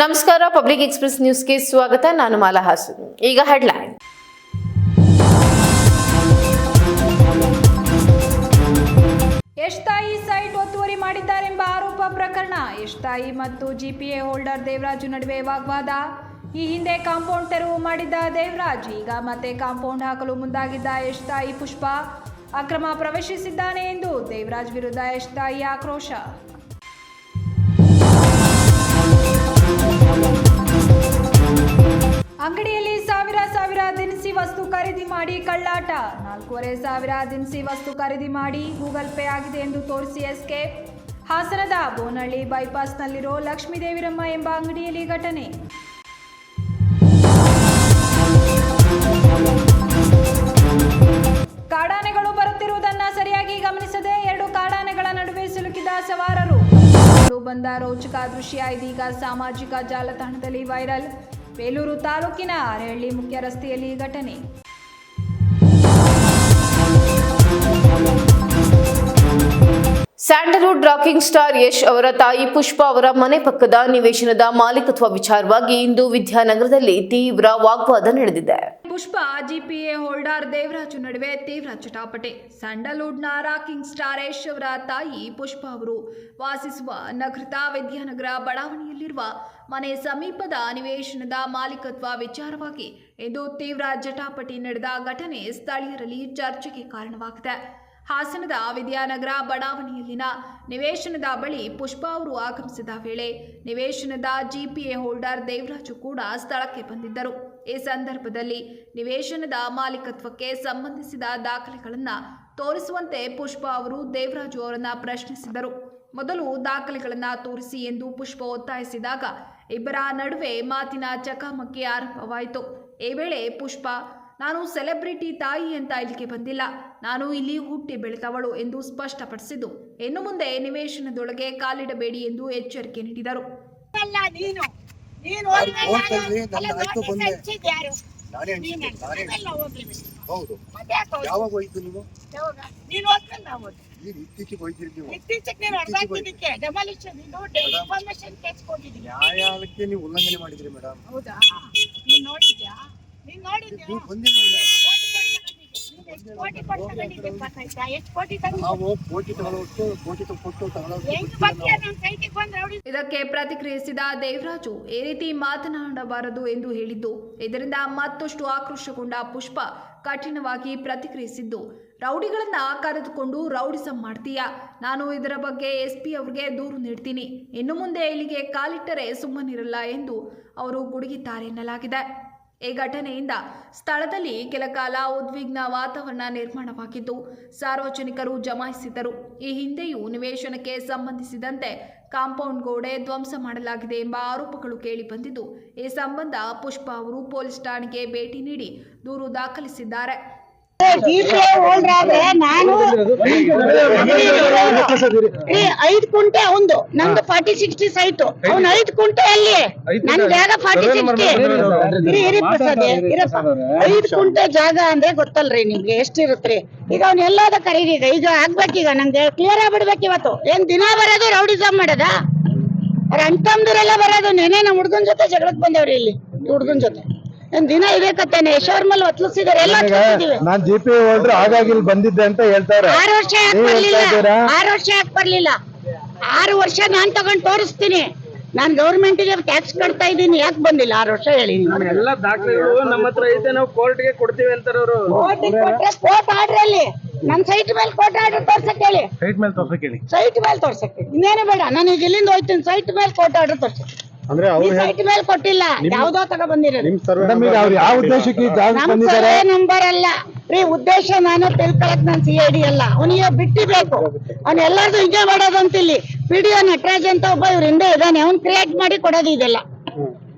ನಮಸ್ಕಾರ public express ನ್ಯೂಸ್ಗೆ ಸ್ವಾಗತ. ನಾನು ಮಾಲಾ ಹಾಸು ಈಗ ಹೆಡ್ಲೈನ್ ಯಶ್ತಾಯಿ ಸೈಟ್ ಒತ್ತುವರಿ ಮಾಡಿದ್ದಾರೆಂಬ ಆರೋಪ ಪ್ರಕರಣ. ಯಶ್ತಾಯಿ ಮತ್ತು ಜಿಪಿಎ ಹೋಲ್ಡರ್ ದೇವರಾಜು ನಡುವೆ ವಾಗ್ವಾದ. ಈ ಹಿಂದೆ ಕಾಂಪೌಂಡ್ ತೆರವು ಮಾಡಿದ್ದ ದೇವರಾಜ್, ಈಗ ಮತ್ತೆ ಕಾಂಪೌಂಡ್ ಹಾಕಲು ಮುಂದಾಗಿದ್ದ ಯಶ್ತಾಯಿ ಪುಷ್ಪ. ಅಕ್ರಮ ಪ್ರವೇಶಿಸಿದ್ದಾನೆ ಎಂದು ದೇವರಾಜ್ ವಿರುದ್ಧ ಯಶ್ತಾಯಿ ಆಕ್ರೋಶ. ಅಂಗಡಿಯಲ್ಲಿ ಸಾವಿರ ಸಾವಿರ ದಿನಸಿ ವಸ್ತು ಖರೀದಿ ಮಾಡಿ ಕಳ್ಳಾಟ. ನಾಲ್ಕೂವರೆ ಸಾವಿರ ದಿನಸಿ ವಸ್ತು ಖರೀದಿ ಮಾಡಿ ಗೂಗಲ್ ಪೇ ಆಗಿದೆ ಎಂದು ತೋರಿಸಿ ಎಸ್ಕೇಪ್. ಹಾಸನದ ಬೋನಹಳ್ಳಿ ಬೈಪಾಸ್ನಲ್ಲಿರೋ ಲಕ್ಷ್ಮೀದೇವಿರಮ್ಮ ಎಂಬ ಅಂಗಡಿಯಲ್ಲಿ ಘಟನೆ. ಬಂದ ರೋಚಕ ದೃಶ್ಯ ಇದೀಗ ಸಾಮಾಜಿಕ ಜಾಲತಾಣದಲ್ಲಿ ವೈರಲ್. ಬೇಲೂರು ತಾಲೂಕಿನ ಅರೆಹಳ್ಳಿ ಮುಖ್ಯ ರಸ್ತೆಯಲ್ಲಿ ಘಟನೆ. ಸ್ಯಾಂಡಲ್ವುಡ್ ರಾಕಿಂಗ್ ಸ್ಟಾರ್ ಯಶ್ ಅವರ ತಾಯಿ ಪುಷ್ಪ ಅವರ ಮನೆ ಪಕ್ಕದ ನಿವೇಶನದ ಮಾಲೀಕತ್ವ ವಿಚಾರವಾಗಿ ಇಂದು ವಿದ್ಯಾನಗರದಲ್ಲಿ ತೀವ್ರ ವಾಗ್ವಾದ ನಡೆದಿದೆ. ಪುಷ್ಪ ಜಿಪಿಎ ಹೋಲ್ಡರ್ ದೇವರಾಜು ನಡುವೆ ತೀವ್ರ ಚಟಾಪಟಿ. ಸ್ಯಾಂಡಲ್ವುಡ್ನ ರಾಕಿಂಗ್ ಸ್ಟಾರ್ ಯಶ್ ಅವರ ತಾಯಿ ಪುಷ್ಪ ಅವರು ವಾಸಿಸುವ ನಗೃತ ವಿದ್ಯಾನಗರ ಬಡಾವಣೆಯಲ್ಲಿರುವ ಮನೆ ಸಮೀಪದ ನಿವೇಶನದ ಮಾಲೀಕತ್ವ ವಿಚಾರವಾಗಿ ಇಂದು ತೀವ್ರ ಜಟಾಪಟಿ ನಡೆದ ಘಟನೆ ಸ್ಥಳೀಯರಲ್ಲಿ ಚರ್ಚೆಗೆ ಕಾರಣವಾಗಿದೆ. ಹಾಸನದ ವಿದ್ಯಾನಗರ ಬಡಾವಣೆಯಲ್ಲಿನ ನಿವೇಶನದ ಬಳಿ ಪುಷ್ಪ ಅವರು ಆಗಮಿಸಿದ ವೇಳೆ ನಿವೇಶನದ ಜಿಪಿಎ ಹೋಲ್ಡರ್ ದೇವರಾಜು ಕೂಡ ಸ್ಥಳಕ್ಕೆ ಬಂದಿದ್ದರು. ಈ ಸಂದರ್ಭದಲ್ಲಿ ನಿವೇಶನದ ಮಾಲೀಕತ್ವಕ್ಕೆ ಸಂಬಂಧಿಸಿದ ದಾಖಲೆಗಳನ್ನು ತೋರಿಸುವಂತೆ ಪುಷ್ಪ ಅವರು ದೇವರಾಜು ಅವರನ್ನು ಪ್ರಶ್ನಿಸಿದರು. ಮೊದಲು ದಾಖಲೆಗಳನ್ನು ತೋರಿಸಿ ಎಂದು ಪುಷ್ಪ ಒತ್ತಾಯಿಸಿದಾಗ ಇಬ್ಬರ ನಡುವೆ ಮಾತಿನ ಚಕಮಕಿ ಆರಂಭವಾಯಿತು. ಈ ವೇಳೆ ಪುಷ್ಪ ನಾನು ಸೆಲೆಬ್ರಿಟಿ ತಾಯಿ ಅಂತ ಇಲ್ಲಿಗೆ ಬಂದಿಲ್ಲ. ನಾನು ಇಲ್ಲಿ ಹುಟ್ಟಿ ಬೆಳೆದವಳು ಎಂದು ಸ್ಪಷ್ಟಪಡಿಸಿದ್ದು. ಇನ್ನು ಮುಂದೆ ನಿವೇಶನದೊಳಗೆ ಕಾಲಿಡಬೇಡಿ ಎಂದು ಎಚ್ಚರಿಕೆ ನೀಡಿದರು. ಹೌದು? ಯಾವಾಗ ಹೋಯ್ತು ನೀವು ನೀನು ಹೋದ್ಮೇಲೆ ನಾವು ಇತ್ತೀಚೆಗೆ ಹೋಯ್ತಿರಿ ನೀವು. ಇತ್ತೀಚೆಗೆ ನೀನು ಇದು ಕೊಟ್ಟಿದ್ದೀನಿ. ನ್ಯಾಯಾಲಯಕ್ಕೆ ನೀವು ಉಲ್ಲಂಘನೆ ಮಾಡಿದ್ರಿ ಮೇಡಮ್. ಹೌದಾ? ಇದಕ್ಕೆ ಪ್ರತಿಕ್ರಿಯಿಸಿದ ದೇವರಾಜು ಈ ರೀತಿ ಮಾತನಾಡಬಾರದು ಎಂದು ಹೇಳಿದ್ದು. ಇದರಿಂದ ಮತ್ತಷ್ಟು ಆಕ್ರೋಶಗೊಂಡ ಪುಷ್ಪ ಕಠಿಣವಾಗಿ ಪ್ರತಿಕ್ರಿಯಿಸಿದ್ದು. ರೌಡಿಗಳನ್ನ ಕರೆದುಕೊಂಡು ರೌಡಿಸಂ ಮಾಡ್ತೀಯಾ? ನಾನು ಇದರ ಬಗ್ಗೆ ಎಸ್ ಪಿ ಅವರಿಗೆ ದೂರು ನೀಡ್ತೀನಿ. ಇನ್ನು ಮುಂದೆ ಇಲ್ಲಿಗೆ ಕಾಲಿಟ್ಟರೆ ಸುಮ್ಮನಿರಲ್ಲ ಎಂದು ಅವರು ಗುಡುಗಿದ್ದಾರೆ ಎನ್ನಲಾಗಿದೆ. ಈ ಘಟನೆಯಿಂದ ಸ್ಥಳದಲ್ಲಿ ಕೆಲ ಕಾಲ ಉದ್ವಿಗ್ನ ವಾತಾವರಣ ನಿರ್ಮಾಣವಾಗಿದ್ದು, ಸಾರ್ವಜನಿಕರು ಜಮಾಯಿಸಿದ್ದರು. ಈ ಹಿಂದೆಯೂ ನಿವೇಶನಕ್ಕೆ ಸಂಬಂಧಿಸಿದಂತೆ ಕಾಂಪೌಂಡ್ ಗೋಡೆ ಧ್ವಂಸ ಮಾಡಲಾಗಿದೆ ಎಂಬ ಆರೋಪಗಳು ಕೇಳಿಬಂದಿದ್ದು, ಈ ಸಂಬಂಧ ಪುಷ್ಪ ಅವರು ಪೊಲೀಸ್ ಠಾಣೆಗೆ ಭೇಟಿ ನೀಡಿ ದೂರು ದಾಖಲಿಸಿದ್ದಾರೆ. ನಾನು ಐದ್ ಕುಂಟೆ ಒಂದು. ನಮ್ದು ಫಾರ್ಟಿ ಸಿಕ್ಸ್ಟಿ ಸೈಟ್. ಅವ್ನ ಐದ್ ಕುಂಟೆ ಅಲ್ಲಿ. ನನ್ ಜಾಗ ಫಾರ್ಟಿ ಸಿಕ್ಸ್ಟಿ ಪ್ರಸಾದ್ ಇರಪ್ಪ. ಐದ್ ಕುಂಟೆ ಜಾಗ ಅಂದ್ರೆ ಗೊತ್ತಲ್ರಿ ನಿಮ್ಗೆ ಎಷ್ಟಿರುತ್ರಿ? ಈಗ ಅವ್ನ ಎಲ್ಲಾದ ಕರೀರಿ. ಈಗ ಈಗ ಆಗ್ಬೇಕೀಗ ನಂಗೆ ಕ್ಲಿಯರ್ ಆಗ್ಬಿಡ್ಬೇಕು ಇವತ್ತು. ಏನ್ ದಿನ ಬರೋದು ರೌಡಿಸಮ್ ಮಾಡದ? ಅವ್ರ ಅಣ್ತಮ್ದಿರೆಲ್ಲ ಬರೋದು. ನೆನೆ ನಮ್ ಹುಡ್ಗನ್ ಜೊತೆ ಜಗಳಕ್ ಬಂದೇವ್ರಿ ಇಲ್ಲಿ. ಹುಡ್ಗನ್ ಜೊತೆ. ದಿನ ಇದೇಕತ್ತೇನೆ ಯಶೋರ್ಮಲ್ ಒತ್ಲಿಸಿದಾರೆ ಎಲ್ಲ ಹಚ್ಕೊತಿದೀವಿ ನಾನ್ ಜಿ ಪಿ ಹೋದ್ರೆ ಹಾಗಾಗಿ ಇಲ್ಲಿ ಬಂದಿದ್ದೆ ಅಂತ ಹೇಳ್ತಾರೆ. ಆರು ವರ್ಷ ಯಾಕೆ ನೀವ್ ಬರ್ಲಿಲ್ಲ? ಹೇಳ್ತಾ ಇದ್ದೀರಾ? ಆರು ವರ್ಷ ಯಾಕೆ ಬರ್ಲಿಲ್ಲ? ಆರು ವರ್ಷ ನಾನ್ ತಗೊಂಡ್ ತೋರಿಸ್ತೀನಿ. ನಾನ್ ಗೌರ್ಮೆಂಟ್ಗೆ ಟ್ಯಾಕ್ಸ್ ಕಟ್ತಾ ಇದ್ದೀನಿ. ಯಾಕೆ ಬಂದಿಲ್ಲ? ಆರು ವರ್ಷ ಹೇಳಿ ನೀವು ಎಲ್ಲ ದಾಖಲೆಗಳು ನಮ್ಮ ಹತ್ರ ಐತೆ. ನಾವು ಕೋರ್ಟ್ಗೆ ಕೊಡ್ತೀವಿ ಅಂತಾರೆ ಅವರು. ಕೋರ್ಟ್ ಆರ್ಡರ್ ಅಲ್ಲಿ. ನನ್ ಸೈಟ್ ಮೇಲೆ ಕೋರ್ಟ್ ಆರ್ಡರ್ ತೋರ್ಸಕ್ ಹೇಳಿ. ಸೈಟ್ ಮೇಲೆ ತೋರ್ಸಕ್ ಹೇಳಿ. ಸೈಟ್ ಮೇಲೆ ತೋರ್ಸಕ್ ಹೇಳಿ. ಇನ್ನೇನು ಬೇಡ. ನಾನು ಈಗ ಇಲ್ಲಿಂದ ಹೋಯ್ತೀನಿ. ಸೈಟ್ ಮೇಲೆ ಕೋರ್ಟ್ ಆರ್ಡರ್ ತೋರ್ಸಕ್. ಅಂದ್ರೆ ಅವ್ರು ಸೈಟ್ ಮೇಲೆ ಕೊಟ್ಟಿಲ್ಲ. ಯಾವ್ದೋ ತಗ ಬಂದಿರೋದು. ಮೇಡಮ್ ಈಗ ಅವ್ರು ಯಾವ ಉದ್ದೇಶಕ್ಕೆ ಈ ಜಾಗ ನಮ್ ಬಂದಿದ್ದಾರೆ? ಸರ್ವೆ ನಂಬರ್ ಅಲ್ಲ. ರೀ ಉದ್ದೇಶ ನಾನು ತಿಳ್ಕೊಳಕ್ ನಾನು ಸಿ ಐ ಡಿ ಅಲ್ಲ. ಅವನಿಗೆ ಬಿಟ್ಟಿಬೇಕು ಅವ್ನ ಎಲ್ಲಾರ್ದು ಹಿಂಗೆ ಮಾಡೋದಂತ ಇಲ್ಲಿ ಪಿಡಿಒ ನಟರಾಜ್ ಅಂತ ಒಬ್ಬ ಇವ್ರ ಹಿಂದೆ ಇದ್ದಾನೆ ಅವ್ನ್ ಕ್ರಿಯೇಟ್ ಮಾಡಿ ಕೊಡೋದು ಇದೆಲ್ಲ.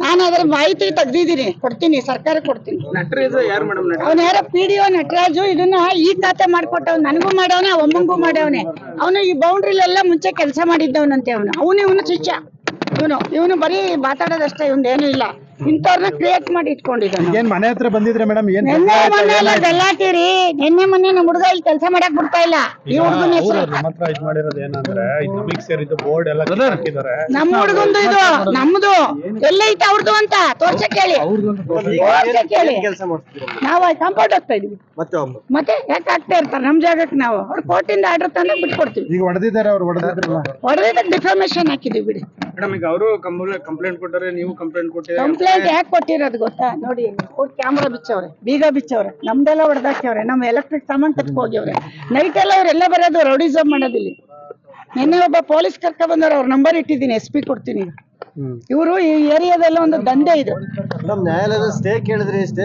ನಾನು ಅದ್ರ ಮಾಹಿತಿ ತೆಗ್ದಿದ್ದೀನಿ. ಕೊಡ್ತೀನಿ ಸರ್ಕಾರ ಕೊಡ್ತೀನಿ. ಅವ್ನ ಯಾರು ಮೇಡಮ್ ಅವನ ಯಾರ ಪಿಡಿಒ ನಟರಾಜು ಇದನ್ನ ಈ ಖಾತೆ ಮಾಡ್ಕೊಟ್ಟವ್ ನನಗೂ ಮಾಡವನೆ ಒಮ್ಮಂಗೂ ಮಾಡವನೆ. ಅವನು ಈ ಬೌಂಡ್ರಿಲೆಲ್ಲ ಮುಂಚೆ ಕೆಲಸ ಮಾಡಿದ್ದವನಂತೆ ಅವನು. ಅವನು ಇವನು ಶಿಷ್ಯ. ಇವನು ಇವನು ಬರೀ ಮಾತಾಡೋದಷ್ಟೇ ಇವನ್ ಏನು ಇಲ್ಲ. ಇಂಥವ್ರನ್ನ ಕ್ರಿಯೇಟ್ ಮಾಡಿ ಇಟ್ಕೊಂಡಿದ್ದಾನೆ. ಏನ್ ಮನೆ ಹತ್ರ ಬಂದಿದ್ರೆ ಮೇಡಮ್ ಏನ್ ನಿನ್ನೆ ಮೊನ್ನೆ ಎಲ್ಲ ಗಲಾಟಿರಿ. ನಿನ್ನೆ ಮೊನ್ನೆ ನಮ್ಮ ಹುಡುಗ ಇಲ್ಲಿ ಕೆಲಸ ಮಾಡಕ್ ಬಿಡ್ತಾ ಇಲ್ಲ. ಈ ಹುಡುಗನ ಹೆಸರು ನಮ್ಮ ಹತ್ರ ಇದ್ ಮಾಡಿರೋದು ಏನಂದ್ರೆ ಇದು ನಮಗ್ ಸೇರಿದ್ದು ಬೋರ್ಡ್ ಎಲ್ಲ ಹಾಕಿದ್ದಾರೆ. ನಮ್ಮ ಹುಡುಗಂದು ಇದು ನಮ್ದು. ಎಲ್ಲೈತೆ ಅವ್ರದ್ದು ಅಂತ. ತೋರ್ಸ ಕೇಳಿ. ಕೆಲಸ ನಾವು ಕಂಪೌಂಡ್ ಹೋಗ್ತಾ ಇದೀವಿ. ಮತ್ತೆ ಮತ್ತೆ ಯಾಕೆ ಆಗ್ತಾ ಇರ್ತಾರೆ? ನಮ್ ಜಾಗಕ್ಕೆ ನಾವು. ಅವ್ರ ಕೋರ್ಟಿಂದ ಆರ್ಡರ್ ತಂದ್ರೆ ಬಿಟ್ಕೊಡ್ತೀವಿ. ಈಗ ಹೊಡೆದಿದ್ದಾರೆ ಅವ್ರು ಹೊಡೆದಿದ್ರಲ್ಲ ಹೊಡೆದ ಡಿಫಾರ್ಮೇಶನ್ ಹಾಕಿದೀವಿ ಬಿಡಿ. ಮೇಡಮ್ ಈಗ ಅವರು ಕಂಪ್ಲೇಂಟ್ ಕೊಟ್ಟರೆ ನೀವು ಕಂಪ್ಲೇಂಟ್ ಕೊಟ್ಟಿದ್ರೆ ಕಂಪ್ಲೇಂಟ್ ಯಾಕೆ ಕೊಟ್ಟಿರೋದು ಗೊತ್ತಾ? ನೋಡಿ ಕ್ಯಾಮ್ರಾ ಬಿಚ್ಚವ್ರೆ ಬೀಗ ಬಿಚ್ಚವ್ರೆ ನಮ್ದೆಲ್ಲ ಹೊಡೆದಾಕ್ಯವ್ರೆ ನಮ್ಮ ಎಲೆಕ್ಟ್ರಿಕ್ ಸಾಮಾನ್ ಕತ್ಕೊ ಹೋಗ್ಯವ್ರೆ. ನೈಟ್ ಎಲ್ಲ ಅವ್ರೆಲ್ಲ ಬರೋದು ರೌಡಿಸಮ್ ಮಾಡೋದಿಲ್ಲಿ ನಿನ್ನೆ ಒಬ್ಬ ಪೊಲೀಸ್ ಕರ್ಕ ಬಂದವ್ರು ಅವ್ರ ನಂಬರ್ ಇಟ್ಟಿದ್ದೀನಿ ಎಸ್ ಪಿ ಕೊಡ್ತೀನಿ. ಇವರು ಈ ಏರಿಯಾದಲ್ಲ ಒಂದು ದಂಧೆ ಇದು. ಸ್ಟೇ ಕೇಳಿದ್ರಿ ಸ್ಟೇ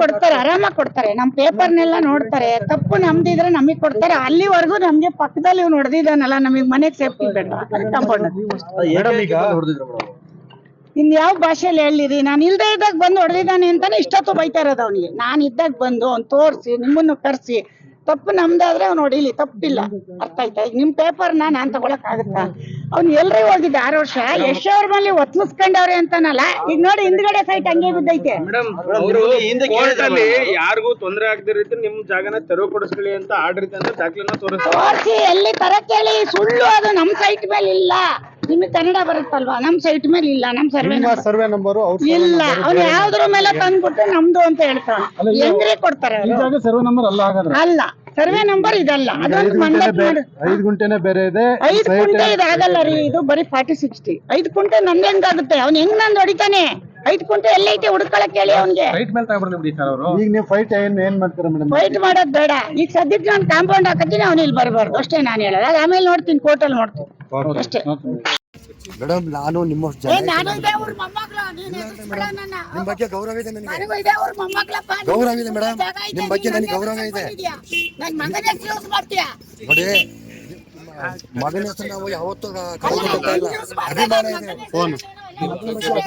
ಕೊಡ್ತಾರೆ ಆರಾಮಾಗಿ ಕೊಡ್ತಾರೆ. ನಮ್ ಪೇಪರ್ನೆಲ್ಲ ನೋಡ್ತಾರೆ. ತಪ್ಪು ನಮ್ದಿದ್ರೆ ನಮಗ್ ಕೊಡ್ತಾರೆ. ಅಲ್ಲಿವರೆಗೂ ನಮ್ಗೆ ಪಕ್ಕದಲ್ಲಿ ಇವ್ನು ಹೊಡೆದಿದ್ದಾನಲ್ಲ ನಮಗ್ ಮನೆಗ್ ಸೇಫ್ಟಿ ಬೇಡ ಕಾಂಪೌಂಡ್ ಮೇಡಮ್ ಈಗ ಹೊಡೆದಿದ್ರು ಮೇಡಮ್ ಇನ್ ಯಾವ ಭಾಷೆಯಲ್ಲಿ ಹೇಳಿರಿ? ನಾನು ಇಲ್ದೇ ಇದ್ದಾಗ ಬಂದು ಹೊಡೆದಿದ್ದಾನೆ ಅಂತಾನೆ ಇಷ್ಟೊತ್ತು ಬೈತಾ ಇರೋದು ಅವನಿಗೆ. ನಾನು ಇದ್ದಾಗ ಬಂದು ಅವ್ನು ತೋರಿಸಿ ನಿಮ್ಮನ್ನು ಕರ್ಸಿ ತಪ್ಪು ನಮ್ದಾದ್ರೆ ಅವ್ನು ಹೊಡಿಲಿ ತಪ್ಪಿಲ್ಲ. ಅರ್ಥ ಆಯ್ತಾ? ಈಗ ನಿಮ್ ಪೇಪರ್ನ ನಾನ್ ತಗೊಳಕ್ ಆಗುತ್ತಾ? ಅವ್ನು ಎಲ್ರಿ ಹೋಗಿದ್ದ ಆರು ವರ್ಷ? ಯಶ್ ಅವ್ರ ಮೇಲೆ ಒತ್ಮಿಸ್ಕೊಂಡವ್ರೆ ಅಂತಾನಲ್ಲ? ಈಗ ನೋಡಿ ಹಿಂದ್ಗಡೆ ಸೈಟ್ ಹಂಗೆ ಬಿದ್ದೈತೆ. ಯಾರಿಗೂ ತೊಂದರೆ ಆಗದಿರೋ ರೀತಿ ನಿಮ್ ಜಾಗನ ತೆರವುಪಡಿಸ್ಕೊಳ್ಳಿ ಅಂತ ಆರ್ಡರ್ ಇದೆ ಅಂತ ದಾಖಲೆನ ತೋರಿಸ್ತಾರೆ. ತೋರಿಸಿ ಎಲ್ಲಿ ತರ ಕೇಳಿ? ಸುಳ್ಳು ಅದು ನಮ್ ಸೈಟ್ ಮೇಲೆ ಇಲ್ಲ ನಿಮಗೆ ಕನ್ನಡ ಬರುತ್ತಲ್ವಾ? ನಮ್ ಸೈಟ್ ಮೇಲೆ ಇಲ್ಲ ನಮ್ ಸರ್ವೆ ನಿಮ್ಮ ಸರ್ವೆ ನಂಬರ್ ಅವ್ರ ಇಲ್ಲ ಅವ್ರು ಯಾವ್ದ್ರ ಮೇಲೆ ತಂದ್ಬಿಟ್ಟು ನಮ್ದು ಅಂತ ಹೇಳ್ತಾರೆ ಹೆಂಗ್ರೆ ಕೊಡ್ತಾರೆ ಅವ್ರು? ಸರ್ವೆ ನಂಬರ್ ಅಲ್ಲ ಹಾಗಾದ್ರೆ. ಅಲ್ಲ ಸರ್ವೆ ನಂಬರ್ ಇದಲ್ಲ. ಅದೊಂದು ಐದು ಮಂಡಕ್ ಮಾಡು. ಐದು ಗುಂಟೆನೆ ಬೇರೆ ಇದೆ. ಐದ್ site ಕುಂಟೆ ಇದು ಆಗಲ್ಲ ರೀ ಇದು ಬರೀ ಫಾರ್ಟಿ ಸಿಕ್ಸ್ಟಿ ಐದ್ ಕುಂಟೆ ನಂದ್ ಹೆಂಗಾಗುತ್ತೆ? ಅವ್ನ್ ಹೆಂಗ್ ನಂದ್ ಹೊಡಿತಾನೆ? ಐದ್ ಕುಂಟೆ ಎಲ್ಲೈತೆ ಹುಡ್ಕೊಳಕ್ ಹೇಳಿ ಅವ್ನ್ಗೆ. ಈಗ ನೀವು ಫೈಟ್ ಏನ್ ಏನ್ ಮಾಡ್ತೀರಾ ಮೇಡಮ್ ಫೈಟ್ ಮಾಡೋದ್ ಬೇಡ. ಈಗ ಸದ್ಯಕ್ಕೆ ನಾನು ಕಾಂಪೌಂಡ್ ಹಾಕತ್ತೀನಿ ಅವ್ನು ಇಲ್ಲಿ ಬರಬಾರ್ದು. ಅಷ್ಟೇ ನಾನು ಹೇಳೋದು. ಅದ್ ಆಮೇಲೆ ನೋಡ್ತೀನಿ ಕೋರ್ಟಲ್ಲಿ ನೋಡ್ತೀನಿ. ಅಷ್ಟೇ. ಮೇಡಮ್ ನಾನು ನಿಮ್ಮ ಏ, ನಾನು ಇದೇ ಊರ್ ಮೊಮ್ಮಗ್ಳು, ನನ್ನ. ನಿಮ್ ಬಗ್ಗೆ ಗೌರವ ಇದೆ ನನಗೆ. ಗೌರವ ಇದೆ ಮೇಡಮ್. ನಿಮ್ಮ ಬಗ್ಗೆ ನನಗೆ ಗೌರವ ಇದೆ. ನೋಡಿ ಮಗನ ಹೆಸರು ನಾವು ಯಾವತ್ತೂ ಕಳ್ಕೊಳ್ತಾ ಇಲ್ಲ ಅಭಿಮಾನ ಇದೆ. ಫೋನ್. ಹೆಸ್ರು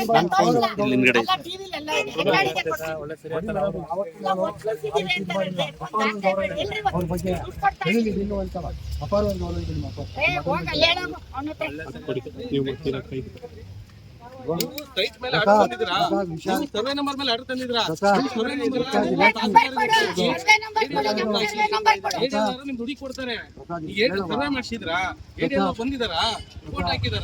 ಎಲ್ಲ ದುಡಿ ಕೊಡ್ತಾರೆ. ಸರ್ವೆ ಮಾಡ್ಸಿದ್ರ? ಬಂದಿದಾರ ಹಾಕಿದಾರ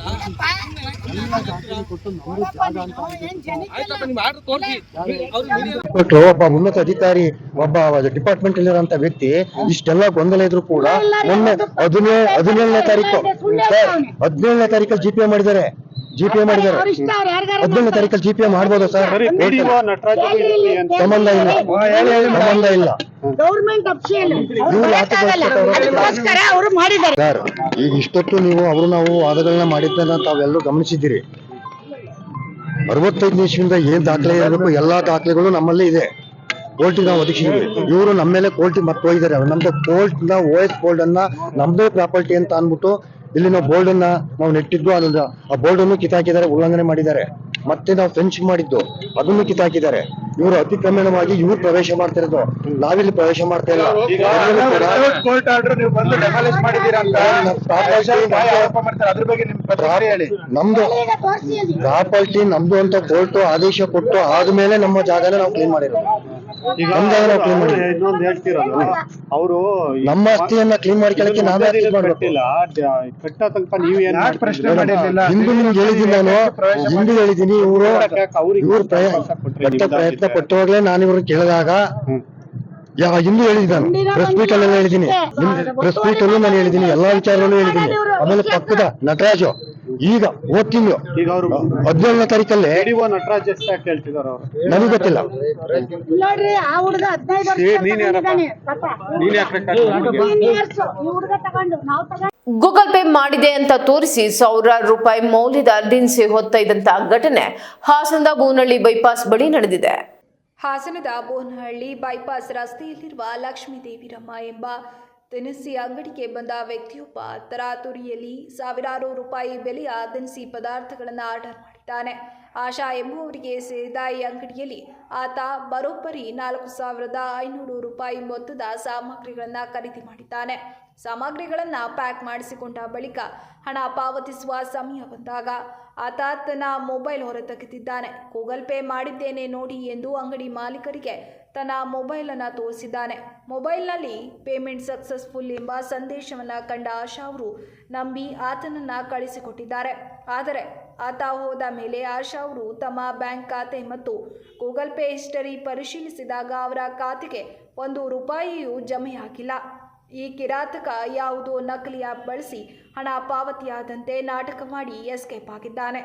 ಒಬ್ಬ ಉನ್ನತ ಅಧಿಕಾರಿ ಒಬ್ಬ ಡಿಪಾರ್ಟ್ಮೆಂಟ್ ಅಲ್ಲಿರುವಂತ ವ್ಯಕ್ತಿ ಇಷ್ಟೆಲ್ಲ ಗೊಂದಲ ಇದ್ರು ಕೂಡ ಮೊನ್ನೆ ಹದಿನೇಳು ಹದಿನೇಳನೇ ತಾರೀಕು ಹದಿನೇಳನೇ ತಾರೀಕಲ್ಲಿ ಜಿ ಪಿ ಎ ಮಾಡಿದ್ದಾರೆ. ಜಿ ಪಿ ಎ ಮಾಡಿದ್ದಾರೆ. ಹದಿನೇಳನೇ ತಾರೀಕಲ್ಲಿ ಜಿ ಮಾಡ್ಬೋದು ಸರ್? ಸಂಬಂಧ ಇಲ್ಲ. ಸಂಬಂಧ ಇಲ್ಲ. ಗೌರ್ಮೆಂಟ್ ಅವರು ಮಾಡಿದ್ದಾರೆ. ಸರ್ ಈಗ ಇಷ್ಟೊತ್ತು ನೀವು ಅವರು ನಾವು ವಾದಗಳನ್ನ ಮಾಡಿದ್ದನ್ನ ತಾವೆಲ್ಲರೂ ಗಮನಿಸಿದ್ದೀರಿ. ಅರವತ್ತೈದು ನಿಮಿಷದಿಂದ ಏನ್ ದಾಖಲೆ ಇರಬೇಕು ಎಲ್ಲಾ ದಾಖಲೆಗಳು ನಮ್ಮಲ್ಲಿ ಇದೆ. ಕೋರ್ಟಿಗೆ ನಾವು ಒದಗಿಸಿದ್ವಿ ಇವರು ನಮ್ಮ ಮೇಲೆ ಕೋರ್ಟಿಗೆ ಮತ್ತೆ ಹೋಗಿದ್ದಾರೆ ನಮ್ದು ಕೋರ್ಟ್ನ ಓ ಎಸ್ ಬೋರ್ಡ್ ಅನ್ನ ನಮ್ದೇ ಪ್ರಾಪರ್ಟಿ ಅಂತ ಅನ್ಬಿಟ್ಟು ಇಲ್ಲಿ ನಾವು ಬೋರ್ಡ್ ಅನ್ನ ನಾವು ನೆಟ್ಟಿದ್ದು ಅದನ್ನ ಆ ಬೋರ್ಡ್ ಅನ್ನು ಕಿತ್ತಾಕಿದ್ದಾರೆ ಉಲ್ಲಂಘನೆ ಮಾಡಿದ್ದಾರೆ. ಮತ್ತೆ ನಾವು ಫೆನ್ಸಿಂಗ್ ಮಾಡಿದ್ದು ಅದನ್ನು ಕಿತ್ತಾಕಿದ್ದಾರೆ. ಇವರು ಅತಿಕ್ರಮಣವಾಗಿ ಇವ್ರು ಪ್ರವೇಶ ಮಾಡ್ತಿರೋದು ನಾವಿಲ್ಲಿ ಪ್ರವೇಶ ಮಾಡ್ತಾ ಇಲ್ಲ. ನಮ್ದು. ಪ್ರಾಪರ್ಟಿ ನಮ್ದು ಅಂತ ಕೋರ್ಟ್ ಆದೇಶ ಕೊಟ್ಟು ಆದ್ಮೇಲೆ ನಮ್ಮ ಜಾಗನ ನಾವು ಕ್ಲೀನ್ ಮಾಡಿರೋದು. ಜಾಗ ನಾವು ಕ್ಲೀನ್ ಮಾಡಿರೋದು ಇನ್ನೊಂದು ಹೇಳ್ತಿರೋದು. ಅವರು ನಮ್ಮ ಆಸ್ತಿಯನ್ನ ಕ್ಲೀನ್ ಮಾಡ್ಕೊಳಕ್ಕೆ ನಾವೇ ಅರ್ಜಿ ಮಾಡ್ಬೇಕು? ಕಟ್ಟ ತನಕ ನೀವು ಏನ್ ಪ್ರಶ್ನೆ ಮಾಡಿರ್ಲಿಲ್ಲ? ಹಿಂದೂ ನಿಮ್ಗೆ ಹೇಳಿದ್ದೀನಿ ನಾನು. ಹಿಂದೂ ಹೇಳಿದ್ದೀನಿ. ಇವರು ಇವ್ರು ಪ್ರಯ ಕಟ್ಟ ಪ್ರಯತ್ನ ಪಟ್ಟುವಾಗ್ಲೇ ನಾನು ಇವ್ರನ್ನ ಕೇಳಿದಾಗ ಯಾವ ಹಿಂದೂ ಹೇಳಿದ್ದೀನಿ ನಾನು. ಪ್ರೆಸ್ ಮೀಟ್ ಅಲ್ಲೆಲ್ಲ ಹೇಳಿದ್ದೀನಿ. ಪ್ರೆಸ್ ಮೀಟ್ ಅಲ್ಲೂ ನಾನು ಹೇಳಿದ್ದೀನಿ. ಎಲ್ಲಾ ವಿಚಾರಗಳು ಹೇಳಿದ್ದೀನಿ. ಆಮೇಲೆ ಪಕ್ಕದ ನಟರಾಜು. ಈಗ ಓದ್ ತಿಂಗಳು ಈಗ ಅವರು ಹದಿನೇಳನೇ ತಾರೀಕಲ್ಲಿ ನಟರಾಜ್ ಎಷ್ಟು ಯಾಕೆ ಹೇಳ್ತಿದಾರ ಅವರು ನನಗೂ ಗೊತ್ತಿಲ್ಲ ನೋಡ್ರಿ ಆ ಹುಡುಗ ಹದಿನೈದು ವರ್ಷ ನೀನ್ ಯಾರಪ್ಪ? ತಗೊಂಡಿದ್ದಾನೆ, ಪಾಪ. ನೀನ್ ಯಾಕೆ record ಮಾಡ್ದೆ? Fifteen years, ಈ ಹುಡುಗ ತಗೊಂಡು ನಾವು ತಗೊಂಡು ಗೂಗಲ್ ಪೇ ಮಾಡಿದೆ ಅಂತ ತೋರಿಸಿ ಸಾವಿರಾರು ರೂಪಾಯಿ ಮೌಲ್ಯದ ದಿನಸಿ ಹೊತ್ತ ಇದ್ದಂತಹ ಘಟನೆ ಹಾಸನದ ಬೂನಹಳ್ಳಿ ಬೈಪಾಸ್ ಬಳಿ ನಡೆದಿದೆ ಹಾಸನದ ಬೋನಹಳ್ಳಿ ಬೈಪಾಸ್ ರಸ್ತೆಯಲ್ಲಿರುವ ಲಕ್ಷ್ಮೀ ದೇವಿರಮ್ಮ ಎಂಬ ದಿನಸಿ ಅಂಗಡಿಗೆ ಬಂದ ವ್ಯಕ್ತಿಯೊಬ್ಬ ತರಾತುರಿಯಲ್ಲಿ ಸಾವಿರಾರು ರೂಪಾಯಿ ಬೆಲೆಯ ದಿನಸಿ ಪದಾರ್ಥಗಳನ್ನು ಆರ್ಡರ್ ಮಾಡಿದ್ದ ಮಾಡಿದ್ದಾನೆ. ಆಶಾ ಎಂಬುವರಿಗೆ ಸೇರಿದ ಈ ಅಂಗಡಿಯಲ್ಲಿ ಆತ ಬರೋಬ್ಬರಿ ನಾಲ್ಕು ಸಾವಿರದ ಐನೂರು ರೂಪಾಯಿ ಮೊತ್ತದ ಸಾಮಗ್ರಿಗಳನ್ನು ಖರೀದಿ ಮಾಡಿದ್ದಾನೆ. ಸಾಮಗ್ರಿಗಳನ್ನು ಪ್ಯಾಕ್ ಮಾಡಿಸಿಕೊಂಡ ಬಳಿಕ ಹಣ ಪಾವತಿಸುವ ಸಮಯ ಬಂದಾಗ ಆತ ತನ್ನ ಮೊಬೈಲ್ ಹೊರತೆಗೆದಿದ್ದಾನೆ. ಗೂಗಲ್ ಪೇ ಮಾಡಿದ್ದೇನೆ ನೋಡಿ ಎಂದು ಅಂಗಡಿ ಮಾಲೀಕರಿಗೆ ತನ್ನ ಮೊಬೈಲನ್ನು ತೋರಿಸಿದ್ದಾನೆ. ಮೊಬೈಲ್ನಲ್ಲಿ ಪೇಮೆಂಟ್ ಸಕ್ಸಸ್ಫುಲ್ ಎಂಬ ಸಂದೇಶವನ್ನು ಕಂಡ ಆಶಾ ಅವರು ನಂಬಿ ಆತನನ್ನು ಕಳಿಸಿಕೊಟ್ಟಿದ್ದಾರೆ. ಆದರೆ ಆತ ಹೋದ ಮೇಲೆ ಆಶಾ ಅವರು ತಮ್ಮ ಬ್ಯಾಂಕ್ ಖಾತೆ ಮತ್ತು ಗೂಗಲ್ ಪೇ ಹಿಸ್ಟರಿ ಪರಿಶೀಲಿಸಿದಾಗ ಅವರ ಖಾತೆಗೆ ಒಂದು ರೂಪಾಯಿಯೂ ಜಮೆಯಾಗಿಲ್ಲ ಈ ಕಿರಾತಕ ಯಾವುದೋ ನಕಲಿ ಆ್ಯಪ್ ಬಳಸಿ ಹಣ ಪಾವತಿಯಾದಂತೆ ನಾಟಕ ಮಾಡಿ ಎಸ್ಕೇಪ್ ಆಗಿದ್ದಾನೆ.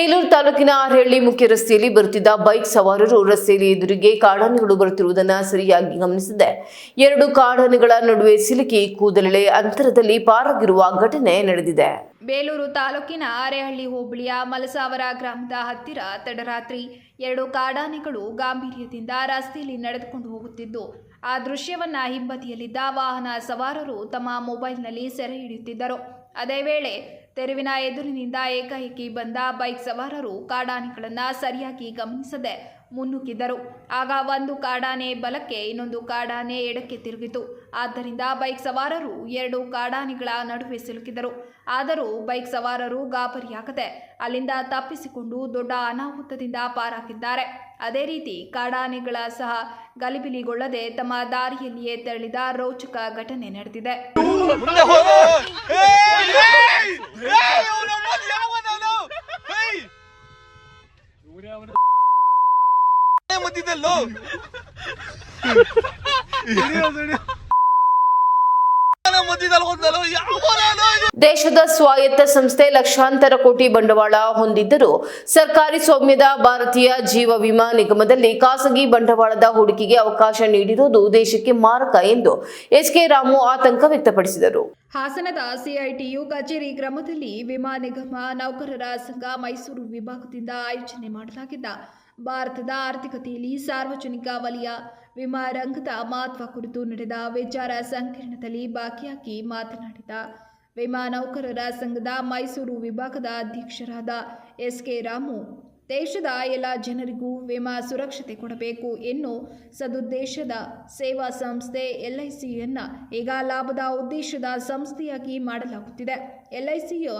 ಬೇಲೂರು ತಾಲೂಕಿನ ಆರಹಳ್ಳಿ ಮುಖ್ಯ ರಸ್ತೆಯಲ್ಲಿ ಬರುತ್ತಿದ್ದ ಬೈಕ್ ಸವಾರರು ರಸ್ತೆಯಲ್ಲಿ ಎದುರಿಗೆ ಕಾಡಾನೆಗಳು ಬರುತ್ತಿರುವುದನ್ನು ಸರಿಯಾಗಿ ಗಮನಿಸಿದೆ. ಎರಡು ಕಾಡಾನೆಗಳ ನಡುವೆ ಸಿಲುಕಿ ಕೂದಲೆಳೆ ಅಂತರದಲ್ಲಿ ಪಾರಾಗಿರುವ ಘಟನೆ ನಡೆದಿದೆ. ಬೇಲೂರು ತಾಲೂಕಿನ ಆರೇಹಳ್ಳಿ ಹೋಬಳಿಯ ಮಲಸಾವರ ಗ್ರಾಮದ ಹತ್ತಿರ ತಡರಾತ್ರಿ ಎರಡು ಕಾಡಾನೆಗಳು ಗಾಂಭೀರ್ಯದಿಂದ ರಸ್ತೆಯಲ್ಲಿ ನಡೆದುಕೊಂಡು ಹೋಗುತ್ತಿದ್ದು, ಆ ದೃಶ್ಯವನ್ನ ಹಿಂಬದಿಯಲ್ಲಿದ್ದ ವಾಹನ ಸವಾರರು ತಮ್ಮ ಮೊಬೈಲ್ನಲ್ಲಿ ಸೆರೆ ಹಿಡಿಯುತ್ತಿದ್ದರು. ಅದೇ ವೇಳೆ ತೆರುವಿನ ಎದುರಿನಿಂದ ಏಕಾಏಕಿ ಬಂದ ಬೈಕ್ ಸವಾರರು ಕಾಡಾನೆಗಳನ್ನು ಸರಿಯಾಗಿ ಗಮನಿಸದೆ ಮುನ್ನುಗ್ಗಿದ್ದರು ಆಗ ಒಂದು ಕಾಡಾನೆ ಬಲಕ್ಕೆ ಇನ್ನೊಂದು ಕಾಡಾನೆ ಎಡಕ್ಕೆ ತಿರುಗಿತು. ಆದ್ದರಿಂದ ಬೈಕ್ ಸವಾರರು ಎರಡು ಕಾಡಾನೆಗಳ ನಡುವೆ ಸಿಲುಕಿದರು. ಆದರೂ ಬೈಕ್ ಸವಾರರು ಗಾಬರಿಯಾಗದೆ ಅಲ್ಲಿಂದ ತಪ್ಪಿಸಿಕೊಂಡು ದೊಡ್ಡ ಅನಾಹುತದಿಂದ ಪಾರಾಗಿದ್ದಾರೆ. ಅದೇ ರೀತಿ ಕಾಡಾನೆಗಳ ಸಹ ಗಲಿಬಿಲಿಗೊಳ್ಳದೆ ತಮ್ಮ ದಾರಿಯಲ್ಲಿಯೇ ತೆರಳಿದ ರೋಚಕ ಘಟನೆ ನಡೆದಿದೆ ದೇಶದ ಸ್ವಾಯತ್ತ ಸಂಸ್ಥೆ ಲಕ್ಷಾಂತರ ಕೋಟಿ ಬಂಡವಾಳ ಹೊಂದಿದ್ದರೂ ಸರ್ಕಾರಿ ಸ್ವಾಮ್ಯದ ಭಾರತೀಯ ಜೀವ ವಿಮಾ ನಿಗಮದಲ್ಲಿ ಖಾಸಗಿ ಬಂಡವಾಳದ ಹೂಡಿಕೆಗೆ ಅವಕಾಶ ನೀಡಿರುವುದು ದೇಶಕ್ಕೆ ಮಾರಕ ಎಂದು ಎಸ್ಕೆ ರಾಮು ಆತಂಕ ವ್ಯಕ್ತಪಡಿಸಿದರು. ಹಾಸನದ ಸಿಐಟಿಯು ಕಚೇರಿ ಕ್ರಮದಲ್ಲಿ ವಿಮಾ ನಿಗಮ ನೌಕರರ ಸಂಘ ಮೈಸೂರು ವಿಭಾಗದಿಂದ ಆಯೋಜನೆ ಮಾಡಲಾಗಿದ್ದ. ಭಾರತದ ಆರ್ಥಿಕತೆಯಲ್ಲಿ ಸಾರ್ವಜನಿಕ ವಲಯ ವಿಮಾ ರಂಗದ ಮಹತ್ವ ಕುರಿತು ನಡೆದ ವಿಚಾರ ಸಂಕಿರಣದಲ್ಲಿ ಭಾಗಿಯಾಗಿ ಮಾತನಾಡಿದ ವಿಮಾ ನೌಕರರ ಸಂಘದ ಮೈಸೂರು ವಿಭಾಗದ ಅಧ್ಯಕ್ಷರಾದ ಎಸ್ ಕೆ ರಾಮು, ದೇಶದ ಎಲ್ಲ ಜನರಿಗೂ ವಿಮಾ ಸುರಕ್ಷತೆ ಕೊಡಬೇಕು ಎನ್ನು ಸದುದ್ದೇಶದ ಸೇವಾ ಸಂಸ್ಥೆ ಎಲ್ಐಸಿಯನ್ನು ಈಗ ಲಾಭದ ಉದ್ದೇಶದ ಸಂಸ್ಥೆಯಾಗಿ ಮಾಡಲಾಗುತ್ತಿದೆ. ಎಲ್ಐಸಿಯ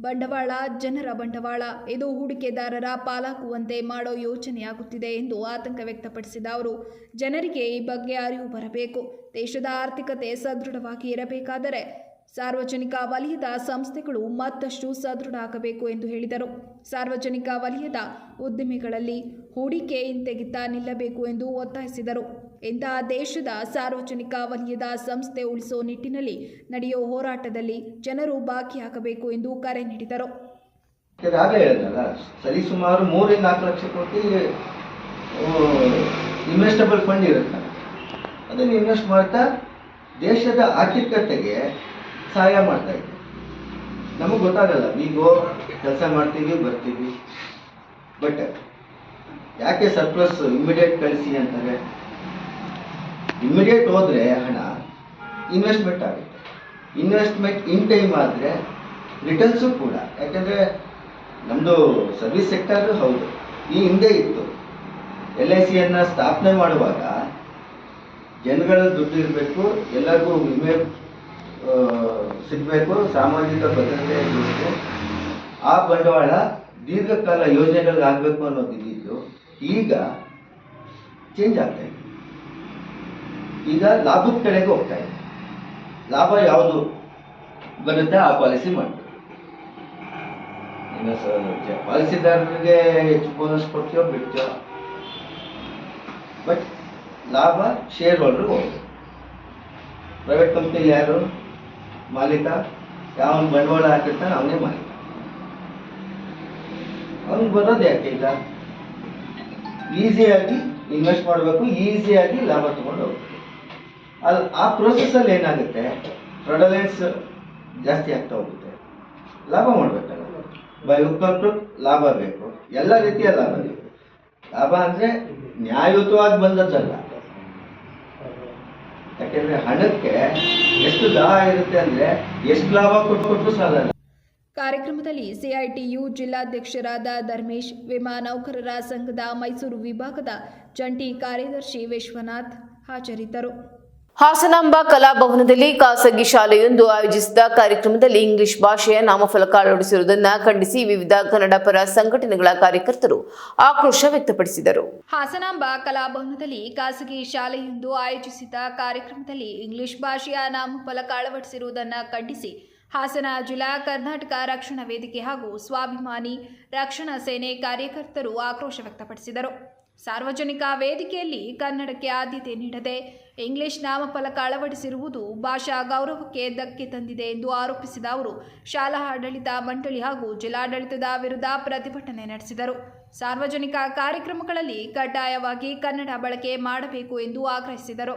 ಬಂಡವಾಳ, ಜನರ ಬಂಡವಾಳ, ಇದು ಹೂಡಿಕೆದಾರರ ಪಾಲಾಗುವಂತೆ ಮಾಡೋ ಯೋಚನೆಯಾಗುತ್ತಿದೆ ಎಂದು ಆತಂಕ ವ್ಯಕ್ತಪಡಿಸಿದ ಅವರು. ಜನರಿಗೆ ಈ ಬಗ್ಗೆ ಅರಿವು ಬರಬೇಕು. ದೇಶದ ಆರ್ಥಿಕತೆ ಸದೃಢವಾಗಿ ಇರಬೇಕಾದರೆ ಸಾರ್ವಜನಿಕ ವಲಯದ ಸಂಸ್ಥೆಗಳು ಮತ್ತಷ್ಟು ಸದೃಢ ಆಗಬೇಕು ಎಂದು ಹೇಳಿದರು. ಸಾರ್ವಜನಿಕ ವಲಯದ ಉದ್ದಿಮೆಗಳಲ್ಲಿ ಹೂಡಿಕೆ ಹಿಂತೆಗಿತ ನಿಲ್ಲಬೇಕು ಎಂದು ಒತ್ತಾಯಿಸಿದರು. ಇಂತಹ ದೇಶದ ಸಾರ್ವಜನಿಕ ವಲಯದ ಸಂಸ್ಥೆ ಉಳಿಸೋ ನಿಟ್ಟಿನಲ್ಲಿ ನಡೆಯೋ ಹೋರಾಟದಲ್ಲಿ ಜನರು ಭಾಗಿಯಾಗಬೇಕು ಎಂದು ಕರೆ ನೀಡಿದರು. ಸರಿಸುಮಾರು ಮೂರಿಂದ ನಾಲ್ಕು ಲಕ್ಷ ಕೋಟಿ ಇನ್ವೆಸ್ಟಬಲ್ ಫಂಡ್ ಇರುತ್ತೆ ಅದನ್ನು ಇನ್ವೆಸ್ಟ್ ಮಾಡ್ತಾ ದೇಶದ ಆರ್ಥಿಕತೆಗೆ ಸಹಾಯ ಮಾಡ್ತಾ ಇದೆ. ನಮಗೆ ಗೊತ್ತಾಗಲ್ಲ, ನೀವು ಕೆಲಸ ಮಾಡ್ತೀವಿ, ಬರ್ತೀವಿ. ಬಟ್ ಯಾಕೆ ಸರ್ಪ್ಲಸ್ ಇಮಿಡಿಯೇಟ್ ಕಳಿಸಿ ಅಂತಾರೆ? ಇಮಿಡಿಯೇಟ್ ಹೋದರೆ ಹಣ ಇನ್ವೆಸ್ಟ್ಮೆಂಟ್ ಆಗುತ್ತೆ. ಇನ್ವೆಸ್ಟ್ಮೆಂಟ್ ಇನ್ ಟೈಮ್ ಆದರೆ ರಿಟರ್ನ್ಸು ಕೂಡ. ಯಾಕೆಂದರೆ ನಮ್ಮದು ಸರ್ವಿಸ್ ಸೆಕ್ಟರ್ ಹೌದು. ಈ ಹಿಂದೆ ಇತ್ತು. ಎಲ್ ಐ ಸಿಯನ್ನು ಸ್ಥಾಪನೆ ಮಾಡುವಾಗ ಜನಗಳ ದುಡ್ಡು ಇರಬೇಕು, ಎಲ್ಲರಿಗೂ ವಿಮೆ ಸಿಗಬೇಕು, ಸಾಮಾಜಿಕ ಭದ್ರತೆ ಇರಬೇಕು. ಆ ಬಂಡವಾಳ ದೀರ್ಘಕಾಲ ಯೋಜನೆಗಳಿಗೆ ಆಗಬೇಕು ಅನ್ನೋದು ಈಗ ಚೇಂಜ್ ಆಗ್ತಾ ಇದೆ. ಈಗ ಲಾಭದ ಕಡೆಗೆ ಹೋಗ್ತಾ ಇದೆ. ಲಾಭ ಯಾವುದು ಬರುತ್ತೆ ಆ ಪಾಲಿಸಿ ಮಾಡಿ ಪಾಲಿಸಿದಾರರಿಗೆ ಹೆಚ್ಚು ಬೋನಸ್ ಕೊಡ್ತೀವೋ ಬಿಡ್ತೀವೋ ಬಟ್ ಲಾಭ ಶೇರ್ ಹೋಲ್ಡ್ರಿಗೆ ಹೋಗುತ್ತೆ ಪ್ರೈವೇಟ್ ಕಂಪ್ನಿಲಿ ಯಾರು? ಮಾಲೀಕ? ಯಾವ ಬಂಡವಾಳ ಹಾಕಿರ್ತಾನೆ ಅವನೇ ಮಾಲೀಕ. ಅವ್ನಿಗೆ ಬರೋದು ಯಾಕೆ ಈಗ ಈಸಿಯಾಗಿ ಇನ್ವೆಸ್ಟ್ ಮಾಡಬೇಕು ಈಸಿಯಾಗಿ ಲಾಭ ತಗೊಂಡು ಹೋಗ್ಬೇಕು. ಅದು ಆ ಪ್ರೋಸೆಸ್ಸಲ್ಲಿ ಏನಾಗುತ್ತೆ? ಫ್ರಡಲೆನ್ಸ್ ಜಾಸ್ತಿ ಆಗ್ತಾ ಹೋಗುತ್ತೆ. ಲಾಭ ಮಾಡಬೇಕಲ್ಲ ಬೈ ಉತ್ಪತ್ತು ಲಾಭ ಬೇಕು. ಎಲ್ಲ ರೀತಿಯ ಲಾಭ ಬೇಕು. ಲಾಭ ಅಂದರೆ ನ್ಯಾಯಯುತವಾಗಿ ಬಂದದ್ದಲ್ಲ. ಯಾಕೆಂದರೆ ಹಣಕ್ಕೆ ಎಷ್ಟು ದಾಹ ಇರುತ್ತೆ ಅಂದರೆ ಎಷ್ಟು ಲಾಭ ಕೊಟ್ಟು ಕೊಟ್ಟು ಸಾಲಲ್ಲ. ಕಾರ್ಯಕ್ರಮದಲ್ಲಿ ಸಿಐಟಿಯು ಜಿಲ್ಲಾಧ್ಯಕ್ಷರಾದ ಧರ್ಮೇಶ್, ವಿಮಾ ನೌಕರರ ಸಂಘದ ಮೈಸೂರು ವಿಭಾಗದ ಜಂಟಿ ಕಾರ್ಯದರ್ಶಿ ವಿಶ್ವನಾಥ್ ಹಾಜರಿದ್ದರು. ಹಾಸನಾಂಬ ಕಲಾಭವನದಲ್ಲಿ ಖಾಸಗಿ ಶಾಲೆಯೊಂದು ಆಯೋಜಿಸಿದ ಕಾರ್ಯಕ್ರಮದಲ್ಲಿ ಇಂಗ್ಲಿಷ್ ಭಾಷೆಯ ನಾಮಫಲಕ ಅಳವಡಿಸಿರುವುದನ್ನು ಖಂಡಿಸಿ ವಿವಿಧ ಕನ್ನಡ ಪರ ಸಂಘಟನೆಗಳ ಕಾರ್ಯಕರ್ತರು ಆಕ್ರೋಶ ವ್ಯಕ್ತಪಡಿಸಿದರು. ಹಾಸನಾಂಬ ಕಲಾಭವನದಲ್ಲಿ ಖಾಸಗಿ ಶಾಲೆಯೊಂದು ಆಯೋಜಿಸಿದ ಕಾರ್ಯಕ್ರಮದಲ್ಲಿ ಇಂಗ್ಲಿಷ್ ಭಾಷೆಯ ನಾಮಫಲಕ ಅಳವಡಿಸಿರುವುದನ್ನು ಖಂಡಿಸಿ ಹಾಸನ ಜಿಲ್ಲಾ ಕರ್ನಾಟಕ ರಕ್ಷಣಾ ವೇದಿಕೆ ಹಾಗೂ ಸ್ವಾಭಿಮಾನಿ ರಕ್ಷಣಾ ಸೇನೆ ಕಾರ್ಯಕರ್ತರು ಆಕ್ರೋಶ ವ್ಯಕ್ತಪಡಿಸಿದರು. ಸಾರ್ವಜನಿಕ ವೇದಿಕೆಯಲ್ಲಿ ಕನ್ನಡಕ್ಕೆ ಆದ್ಯತೆ ನೀಡದೆ ಇಂಗ್ಲಿಷ್ ನಾಮಫಲಕ ಅಳವಡಿಸಿರುವುದು ಭಾಷಾ ಗೌರವಕ್ಕೆ ಧಕ್ಕೆ ತಂದಿದೆ ಎಂದು ಆರೋಪಿಸಿದ ಅವರು. ಶಾಲಾ ಆಡಳಿತ ಮಂಡಳಿ ಹಾಗೂ ಜಿಲ್ಲಾಡಳಿತದ ವಿರುದ್ಧ ಪ್ರತಿಭಟನೆ ನಡೆಸಿದರು. ಸಾರ್ವಜನಿಕ ಕಾರ್ಯಕ್ರಮಗಳಲ್ಲಿ ಕಡ್ಡಾಯವಾಗಿ ಕನ್ನಡ ಬಳಕೆ ಮಾಡಬೇಕು ಎಂದು ಆಗ್ರಹಿಸಿದರು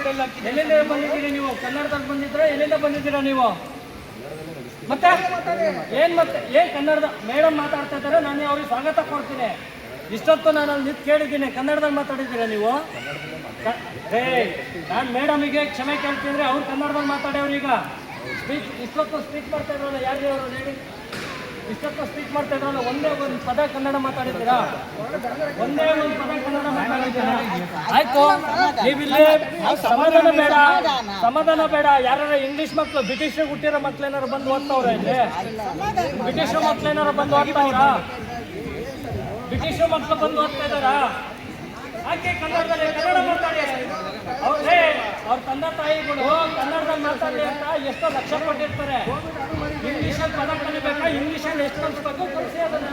ಎಲ್ಲಿಂದ ಬಂದಿದ್ದೀರಿ ನೀವು? ಕನ್ನಡದಲ್ಲಿ ಬಂದಿದ್ದೀರಾ? ಎಲ್ಲಿಂದ ಬಂದಿದ್ದೀರಾ ನೀವು? ಮತ್ತೆ? ಏನ್ ಮತ್ತೆ? ಏನ್ ಕನ್ನಡದ ಮೇಡಮ್ ಮಾತಾಡ್ತಾ ಇದ್ದಾರೆ, ನಾನು ಅವ್ರಿಗೆ ಸ್ವಾಗತ ಕೊಡ್ತೀನಿ. ಇಷ್ಟೊತ್ತು ನಾನು ಅಲ್ಲಿ ನಿಂತು ಕೇಳಿದ್ದೀನಿ, ಕನ್ನಡದಲ್ಲಿ ಮಾತಾಡಿದ್ದೀರಾ ನೀವು? ಕ- ನಾನು ಮೇಡಮಿಗೆ ಕ್ಷಮೆ ಕೇಳ್ತಿದ್ರೆ ಅವ್ರು ಕನ್ನಡದಲ್ಲಿ ಮಾತಾಡ್ಯವ್ರು ಈಗ. ಸ್ಪೀಚ್ ಇಷ್ಟೊತ್ತು ಸ್ಪೀಚ್ ಮಾಡ್ತಾ ಇದ್ರಲ್ಲ ಯಾರು ಅವರು ಹೇಳಿ? ಇಷ್ಟೊತ್ತು ಸ್ಪೀಕ್ ಮಾಡ್ತಾ ಇದ್ರಲ್ಲ, ಒಂದೇ ಒಂದು ಪದ ಕನ್ನಡ ಮಾತಾಡಿದ್ದೀರಾ? ಒಂದೇ ಒಂದು ಪದ ಕನ್ನಡ ಮಾತಾಡಿದ್ದೀರಾ? ಆಯ್ತು, ನೀವಿಲ್ಲಿ ಸಮಾಧಾನ ಬೇಡ ಸಮಾಧಾನ ಬೇಡ. ಯಾರು ಇಂಗ್ಲಿಷ್ ಮಕ್ಕಳು ಬ್ರಿಟಿಷ್ ಹುಟ್ಟಿರೋ ಮಕ್ಳು ಏನಾರು ಬಂದು ಓದ್ತಾವ್ರ ಇಲ್ಲಿ? ಬ್ರಿಟಿಷ್ ಮಕ್ಳು ಏನಾರು ಬಂದು ಓದ್ತಾವ್ರ? ಬ್ರಿಟಿಷ್ ಮಕ್ಳು ಬಂದು ಓದ್ತಾ ಇದಾರಾ ಆಕೆ ಕನ್ನಡದಲ್ಲಿ ಕನ್ನಡ ಮಾತಾಡಿ? ಅವ್ರೇ ಅವ್ರ ತಂದೆ ತಾಯಿಗಳು ಕನ್ನಡದಲ್ಲಿ ಮಾತಾಡಿ ಅಂತ ಎಷ್ಟೋ ಲಕ್ಷ ಕೊಟ್ಟಿರ್ತಾರೆ. ಇಂಗ್ಲೀಷಲ್ಲಿ ಪದ ಇಂಗ್ಲೀಷಲ್ಲಿ ಎಷ್ಟು ಕಲಿಸ್ಬೇಕು? ಕಲಿಸಿ ಅದನ್ನ.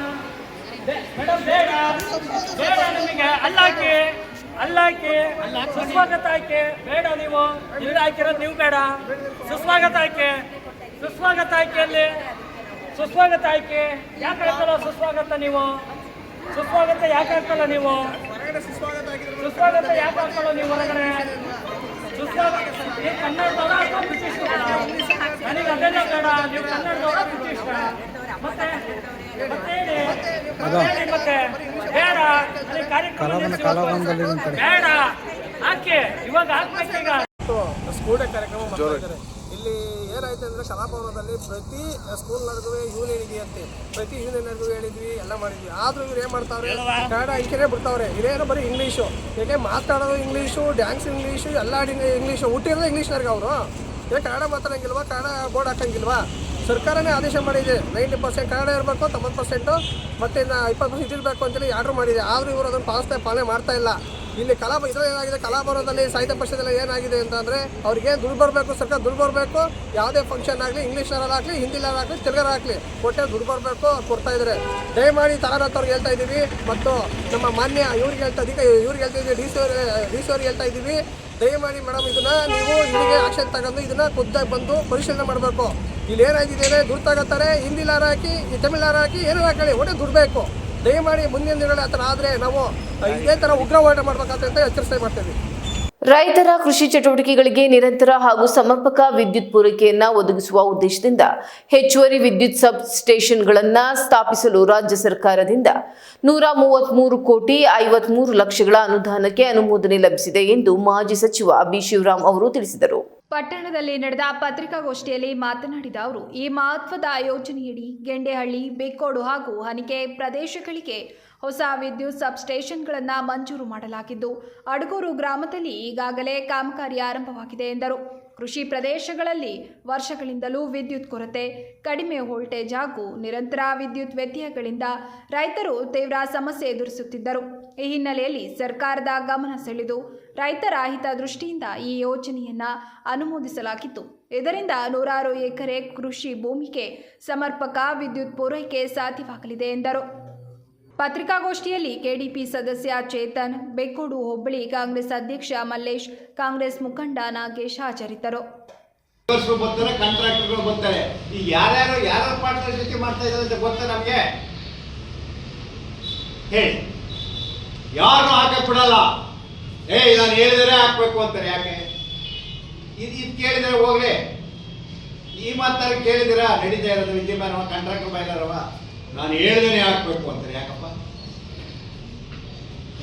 ಮೇಡಮ್, ಬೇಡ. ಬೇಡ ನಿಮಗೆ. ಅಲ್ಲಾಕಿ ಅಲ್ಲಾಕಿ. ಸುಸ್ವಾಗತ ಆಯ್ಕೆ. ಬೇಡ ನೀವು. ಇಲ್ಲಿ ಹಾಕಿರೋದು ನೀವು ಬೇಡ. ಸುಸ್ವಾಗತ ಆಯ್ಕೆ. ಸುಸ್ವಾಗತ ಆಯ್ಕೆಯಲ್ಲಿ. ಸುಸ್ವಾಗತ ಆಯ್ಕೆ. ಯಾಕೆ ಹಾಕಲ್ಲ ಸುಸ್ವಾಗತ ನೀವು? ಸುಸ್ವಾಗತ ಯಾಕೆ ಹಾಕಲ್ಲ ನೀವು? ಸುಸ್ವಾಗತ ಯಾಕೆ ಹಾಕಲ್ಲ ನೀವು ಹೊರಗಡೆ? ನೀವು ಕನ್ನಡದವರ ಅಥವಾ ಬ್ರಿಟಿಷ್ ನನಗೆ ಅದೆಲ್ಲ ಬೇಡ ನೀವು ಕನ್ನಡದವರ ಬ್ರಿಟಿಷ್ ಮತ್ತೆ ಮತ್ತೆ ಮತ್ತೆ ಹೇಳಿ ಮತ್ತೆ ಬೇಡ. ಅಲ್ಲಿ ಕಾರ್ಯಕ್ರಮ. ಬೇಡ ಹಾಕಿ ಇವಾಗ ಸ್ಕೂಲ್ ಡೇ ಕಾರ್ಯಕ್ರಮ ಇಲ್ಲಿ ಏನಾಯ್ತು ಅಂದರೆ ಕಲಾಭವನದಲ್ಲಿ ಪ್ರತಿ ಸ್ಕೂಲ್ ನಡೆದುವೆ ಯೂನಿಯನ್ ಇದೆಯಂತೆ ಪ್ರತಿ ಯೂನಿಯನ್ ನಡೆದುವೆ ಹೇಳಿದ್ವಿ ಎಲ್ಲ ಮಾಡಿದ್ವಿ. ಆದರೂ ಇವ್ರು ಏನು ಮಾಡ್ತಾವ್ರೆ? ಕನ್ನಡ ಇಂಕನೇ ಬಿಡ್ತಾವ್ರೆ. ಇದೇನೋ ಬರೀ ಇಂಗ್ಲೀಷು ಏಕೆ ಮಾತಾಡೋದು ಇಂಗ್ಲೀಷು ಡ್ಯಾನ್ಸ್ ಇಂಗ್ಲೀಷು ಎಲ್ಲ ಇಂಗ್ಲೀಷು ಹುಟ್ಟಿರೋದು ಇಂಗ್ಲೀಷ್ನವ್ರಿಗೆ ಅವರು. ಏಕೆ ಕನ್ನಡ ಮಾತಾಡೋಂಗಿಲ್ವಾ? ಕನ್ನಡ ಬೋರ್ಡ್ ಹಾಕಂಗಿಲ್ವಾ? ಸರ್ಕಾರನೇ ಆದೇಶ ಮಾಡಿದೆ. ನೈಂಟಿ ಪರ್ಸೆಂಟ್ ಕನ್ನಡ ಇರಬೇಕು ತೊಂಬತ್ತು ಪರ್ಸೆಂಟು ಮತ್ತೆ ಇನ್ನು ಇಪ್ಪತ್ತು ಪರ್ಸೆಂಟ್ ಇರಬೇಕು ಅಂತೇಳಿ ಆರ್ಡ್ರ್ ಮಾಡಿದೆ. ಆದರೂ ಇವರು ಅದನ್ನು ಪಾಲಿಸ್ತಾ ಪಾಲನೆ ಮಾಡ್ತಾ ಇಲ್ಲ. ಇಲ್ಲಿ ಕಲಾ ಇದರಲ್ಲಿ ಏನಾಗಿದೆ? ಕಲಾಭವನದಲ್ಲಿ ಸಾಹಿತ್ಯ ಪಕ್ಷದಲ್ಲಿ ಏನಾಗಿದೆ ಅಂತಂದರೆ ಅವ್ರಿಗೆ ದುಡ್ಡು ಬರಬೇಕು, ಸರ್ಕಾರ ದುಡ್ಡು ಬರಬೇಕು, ಯಾವುದೇ ಫಂಕ್ಷನ್ ಆಗಲಿ ಇಂಗ್ಲೀಷ್ನಲ್ಲಾಗಲಿ ಹಿಂದಿಲಾಗಲಿ ತೆಲುಗರಾಗಲಿ ಕೊಟ್ಟೆ ದುಡ್ಡು ಬರಬೇಕು ಕೊಡ್ತಾ ಇದ್ದಾರೆ ದಯಮಾಡಿ ತಾರಾನಾಥ್ ಹೇಳ್ತಾ ಇದ್ದೀವಿ ಮತ್ತು ನಮ್ಮ ಮಾನ್ಯ ಇವ್ರಿಗೆ ಹೇಳ್ತಾ ಇದ್ದೀವಿ ಇವ್ರಿಗೆ ಹೇಳ್ತಾ ಇದ್ದೀವಿ ಡಿ ಸಿ ಡಿ ಸಿ ಅವ್ರಿಗೆ ಹೇಳ್ತಾ ಇದ್ದೀವಿ ದಯಮಾಡಿ ಮೇಡಮ್ ಇದನ್ನ ನೀವು ಇವರಿಗೆ ಆಕ್ಷನ್ ತಗೊಂಡು ಇದನ್ನ ಖುದ್ದಾಗಿ ಬಂದು ಪರಿಶೀಲನೆ ಮಾಡಬೇಕು. ಇಲ್ಲಿ ಏನಾಗಿದೆ ದುಡ್ಡು ತಗೋತಾರೆ ಹಿಂದಿಲಾರ ಹಾಕಿ, ಈ ತಮಿಳಾರ ಹಾಕಿ ಏನಾರು ಹಾಕೊಳ್ಳಿ ಒಟ್ಟೆ ದುಡ್ಡು ಬೇಕು. ದಯಮಾಡಿ ಮುಂದಿನ ದಿನಗಳಲ್ಲಿ ಆ ಆದರೆ ನಾವು ಇದೇ ತರ ಉಗ್ರ ಹೋರಾಟ ಮಾಡ್ಬೇಕಂತ ಎಚ್ಚರಿಸ್ತಾ ಮಾಡ್ತೀವಿ. ರೈತರ ಕೃಷಿ ಚಟುವಟಿಕೆಗಳಿಗೆ ನಿರಂತರ ಹಾಗೂ ಸಮರ್ಪಕ ವಿದ್ಯುತ್ ಪೂರೈಕೆಯನ್ನು ಒದಗಿಸುವ ಉದ್ದೇಶದಿಂದ ಹೆಚ್ಚುವರಿ ವಿದ್ಯುತ್ ಸಬ್ ಸ್ಟೇಷನ್ಗಳನ್ನು ಸ್ಥಾಪಿಸಲು ರಾಜ್ಯ ಸರ್ಕಾರದಿಂದ ನೂರ ಮೂವತ್ಮೂರು ಕೋಟಿ ಐವತ್ಮೂರು ಲಕ್ಷಗಳ ಅನುದಾನಕ್ಕೆ ಅನುಮೋದನೆ ಲಭಿಸಿದೆ ಎಂದು ಮಾಜಿ ಸಚಿವ ಬಿ ಶಿವರಾಮ್ ಅವರು ತಿಳಿಸಿದರು. ಪಟ್ಟಣದಲ್ಲಿ ನಡೆದ ಪತ್ರಿಕಾಗೋಷ್ಠಿಯಲ್ಲಿ ಮಾತನಾಡಿದ ಅವರು, ಈ ಮಹತ್ವದ ಯೋಜನೆಯಡಿ ಗೆಂಡೆಹಳ್ಳಿ ಬೇಕೋಡು ಹಾಗೂ ಹನಿಕೆ ಪ್ರದೇಶಗಳಿಗೆ ಹೊಸ ವಿದ್ಯುತ್ ಸಬ್ಸ್ಟೇಷನ್ಗಳನ್ನು ಮಂಜೂರು ಮಾಡಲಾಗಿದ್ದು, ಅಡಗೂರು ಗ್ರಾಮದಲ್ಲಿ ಈಗಾಗಲೇ ಕಾಮಗಾರಿ ಆರಂಭವಾಗಿದೆ ಎಂದರು. ಕೃಷಿ ಪ್ರದೇಶಗಳಲ್ಲಿ ವರ್ಷಗಳಿಂದಲೂ ವಿದ್ಯುತ್ ಕೊರತೆ, ಕಡಿಮೆ ವೋಲ್ಟೇಜ್ ಹಾಗೂ ನಿರಂತರ ವಿದ್ಯುತ್ ವ್ಯತ್ಯಯಗಳಿಂದ ರೈತರು ತೀವ್ರ ಸಮಸ್ಯೆ ಎದುರಿಸುತ್ತಿದ್ದರು. ಈ ಹಿನ್ನೆಲೆಯಲ್ಲಿ ಸರ್ಕಾರದ ಗಮನ ಸೆಳೆದು ರೈತರ ಹಿತದೃಷ್ಟಿಯಿಂದ ಈ ಯೋಜನೆಯನ್ನು ಅನುಮೋದಿಸಲಾಗಿತ್ತು. ಇದರಿಂದ ನೂರಾರು ಎಕರೆ ಕೃಷಿ ಭೂಮಿಗೆ ಸಮರ್ಪಕ ವಿದ್ಯುತ್ ಪೂರೈಕೆ ಸಾಧ್ಯವಾಗಲಿದೆ ಎಂದರು. ಪತ್ರಿಕಾಗೋಷ್ಠಿಯಲ್ಲಿ ಕೆಡಿಪಿ ಸದಸ್ಯ ಚೇತನ್, ಬೆಕ್ಕೋಡು ಹೋಬಳಿ ಕಾಂಗ್ರೆಸ್ ಅಧ್ಯಕ್ಷ ಮಲ್ಲೇಶ್, ಕಾಂಗ್ರೆಸ್ ಮುಖಂಡ ನಾಗೇಶ್ ಹಾಜರಿದ್ದರು. ಬರ್ತಾರೆ ಕಾಂಟ್ರಾಕ್ಟರ್ಗಳು ಬರ್ತಾರೆ. ಈ ಯಾರ್ಯಾರು ಯಾರು ಪಾರ್ಟ್ನರ್ಶಿಪ್ ಮಾಡ್ತಾ ಇದ್ದಾರೆ ಅಂತ ಗೊತ್ತಾ ನಮ್ಗೆ? ಹೇಳಿ. ಯಾರು ಹಾಕಕ್ ಬಿಡಲ್ಲ. ಏ ನಾನು ಹೇಳಿದರೆ ಹಾಕ್ಬೇಕು ಅಂತಾರೆ, ಯಾಕೆ? ಇದು ಇದು ಕೇಳಿದರೆ ಹೋಗ್ಲಿ. ಈ ಮಾತಾರ ಕೇಳಿದಿರಾ ನಡೀತಾ ಇರೋದು ವಿದ್ಯಮಾನವ ಕಂಡ್ರಕ ಬೈಲಾರವ ನಾನು ಹೇಳ್ದೇನೆ ಹಾಕ್ಬೇಕು ಅಂತಾರೆ, ಯಾಕಪ್ಪ?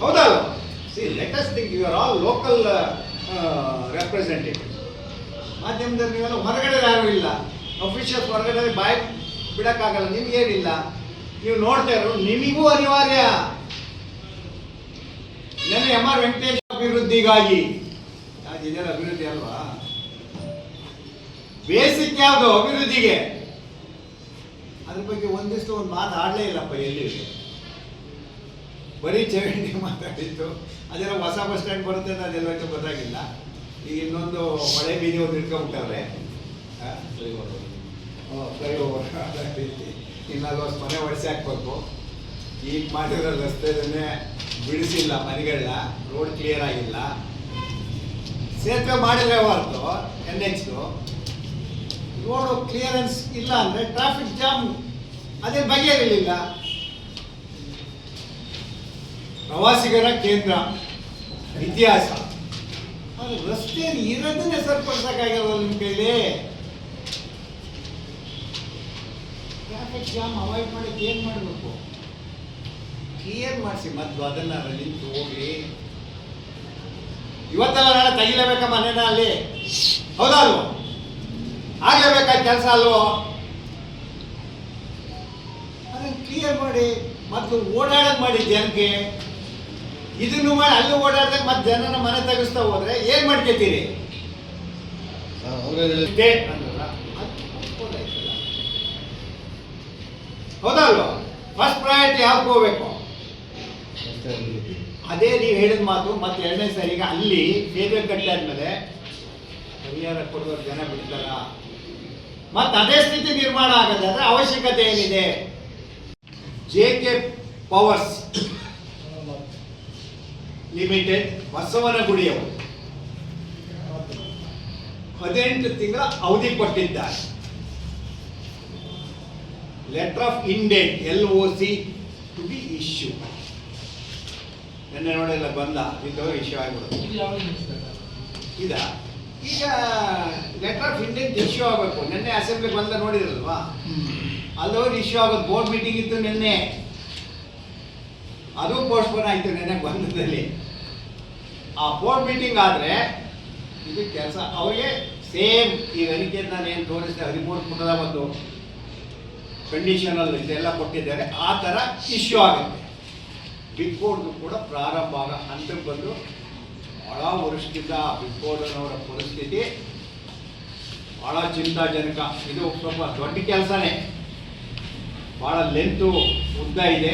ಹೌದಾ? See let's think you are all local representative ಮಾಧ್ಯಮದಲ್ಲಿ ನೀವೆಲ್ಲ ಹೊರಗಡೆ ಯಾರು ಇಲ್ಲ. ಅಫಿಷಿಯಲ್ಸ್ ಹೊರಗಡೆ ಬಾಯ್ ಬಿಡೋಕ್ಕಾಗಲ್ಲ ನಿಮ್ಗೇನಿಲ್ಲ ನೀವು ನೋಡ್ತಾ ಇರೋ ನಿಮಗೂ ಅನಿವಾರ್ಯ. ನೆನ್ನೆ ಎಂ ಆರ್ ವೆಂಕಟೇಶ್ ಅಭಿವೃದ್ಧಿಗಾಗಿ. ಜನರ ಅಭಿವೃದ್ಧಿ ಅಲ್ವಾ? ಬೇಸಿಕ್ ಯಾವುದು ಅಭಿವೃದ್ಧಿಗೆ? ಅದ್ರ ಬಗ್ಗೆ ಒಂದಿಷ್ಟು ಒಂದು ಮಾತು ಆಡಲೇ ಇಲ್ಲಪ್ಪ ಎಲ್ಲಿ? ಬರೀ ಚರಂಡಿ ಮಾತಾಡಿತ್ತು ಅದೆಲ್ಲ ಹೊಸ ಬಸ್ ಸ್ಟ್ಯಾಂಡ್ ಬರುತ್ತೆ ಅಂತ ಅದೆಲ್ಲ ಗೊತ್ತಾಗಿಲ್ಲ. ಈಗ ಇನ್ನೊಂದು ಮಳೆ ಬೀದಿ ಒಂದು ಇಟ್ಕೊಂಡ್ಬಿಟ್ಟವ್ರೆ ಇನ್ನೊಂದು ವರ್ಷ ಮನೆ ಒಡಿಸಿ ಹಾಕ್ಬೇಕು. ಈಗ ಮಾಡಿರೋ ರಸ್ತೆದನ್ನೇ ಬಿಡಿಸಿಲ್ಲ ಮನೆಗಳನ್ನ ರೋಡ್ ಕ್ಲಿಯರ್ ಆಗಿಲ್ಲ. ಸೇತುವೆ ಮಾಡಿದ್ರೆ ಹೊರತು ಎನ್ ಎಚ್ ರೋಡು ಕ್ಲಿಯರೆನ್ಸ್ ಇಲ್ಲ ಅಂದರೆ ಟ್ರಾಫಿಕ್ ಜಾಮ್ ಅದೇ ಬಗೆಹರಿಲಿಲ್ಲ. ಪ್ರವಾಸಿಗರ ಕೇಂದ್ರ. ಇತಿಹಾಸ. ಅದು ರಸ್ತೆಯಲ್ಲಿ ಇರೋದನ್ನೇ ಸರಿಪಡಿಸೋಕ್ಕಾಗಲ್ಲ ನಿಮ್ಮ ಕೈಲಿ. ಟ್ರಾಫಿಕ್ ಜಾಮ್ ಅವಾಯ್ಡ್ ಮಾಡಕ್ಕೆ ಏನು ಮಾಡಬೇಕು? ಕ್ಲಿಯರ್ ಮಾಡಿಸಿ? ಮದ್ದು ಅದನ್ನ ನಿಂತು ಹೋಗಿ. ಇವತ್ತೆಲ್ಲ ನಾಳೆ ತೆಗಿಲೇಬೇಕ ಮನೇನ ಅಲ್ಲಿ. ಹೌದಾ ಅಲ್ವೋ? ಆಗ್ಲೇಬೇಕಾದ ಕೆಲಸ ಅಲ್ವೋ? ಅದನ್ನ ಕ್ಲಿಯರ್ ಮಾಡಿ ಮತ್ತು ಓಡಾಡೋದು ಮಾಡಿ ಜನಕ್ಕೆ. ಇದನ್ನು ಮಾಡಿ ಅಲ್ಲಿ ಓಡಾಡ್ದಾಗ ಮತ್ತೆ ಜನನ ಮನೆ ತೆಗಿಸ್ತಾ ಹೋದ್ರೆ ಏನ್ ಮಾಡ್ಕೊತೀರಿ. ಹೌದಾ ಅಲ್ವಾ? ಫಸ್ಟ್ ಪ್ರಯಾರಿಟಿ ಯಾವ್ದು ಹೋಗ್ಬೇಕು? ಅದೇ ನೀವು ಹೇಳಿದ ಮಾತು, ಮತ್ತೆ ಎರಡನೇ ಸಾರಿಗೆ ಅಲ್ಲಿ ಸೇತುವೆ ಕಟ್ಟಾದ್ಮೇಲೆ ಪರಿಹಾರ ಕೊಡುವ ಜನ ಬಿಡ್ತಾರ? ಮತ್ತೆ ಅದೇ ಸ್ಥಿತಿ ನಿರ್ಮಾಣ ಆಗದೆ ಅದರ ಅವಶ್ಯಕತೆ ಏನಿದೆ? ಜೆ ಕೆ ಪವರ್ಸ್ ಲಿಮಿಟೆಡ್ ಬಸವನಗುಡಿಯವರು ಹದಿನೆಂಟು ತಿಂಗಳ ಅವಧಿ ಕೊಟ್ಟಿದ್ದಾರೆ. Letter of indent L O C to be issue ನೆನ್ನೆ ನೋಡಿಲ್ಲ ಬಂದ. ಇದ್ದವರು ಇಶ್ಯೂ ಆಗಿಬಿಡುತ್ತೆ. ಇದ ಈಗ ಲೆಟರ್ ಆಫ್ ಇಂಟೆಂಟ್ ಇಶ್ಯೂ ಆಗಬೇಕು. ನಿನ್ನೆ ಅಸೆಂಬ್ಲಿ ಬಂದ ನೋಡಿದ್ರಲ್ವಾ ಅಲ್ಲೋಗಿ ಇಶ್ಯೂ ಆಗೋದು. ಬೋರ್ಡ್ ಮೀಟಿಂಗ್ ಇತ್ತು ನಿನ್ನೆ. ಅದು ಪೋಸ್ಟ್ಪೋನ್ ಆಯಿತು ನೆನ್ನೆ ಬಂದದಲ್ಲಿ ಆ ಬೋರ್ಡ್ ಮೀಟಿಂಗ್ ಆದರೆ ಇದು ಕೆಲಸ. ಅವರಿಗೆ ಸೇಮ್ ಈ ಅದಕ್ಕೆ ನಾನು ಏನು ತೋರಿಸಿದೆ ಹದಿಮೂರು ಪುಟದ ಒಂದು ಕಂಡೀಷನಲ್ಲಿ ಇದೆಲ್ಲ ಕೊಟ್ಟಿದ್ದಾರೆ. ಆ ಥರ ಇಶ್ಯೂ ಆಗುತ್ತೆ. ಬಿಗ್ ಬೋರ್ಡ್ದು ಕೂಡ ಪ್ರಾರಂಭ ಆಗ ಹಂತಕ್ಕೆ ಬಂದು ಭಾಳ ವರ್ಷದಿಂದ ಬಿಗ್ ಬೋರ್ಡ್ನವರ ಪರಿಸ್ಥಿತಿ ಭಾಳ ಚಿಂತಾಜನಕ. ಇದು ಸ್ವಲ್ಪ ದೊಡ್ಡ ಕೆಲಸನೇ. ಭಾಳ ಲೆಂತು ಉದ್ದ ಇದೆ.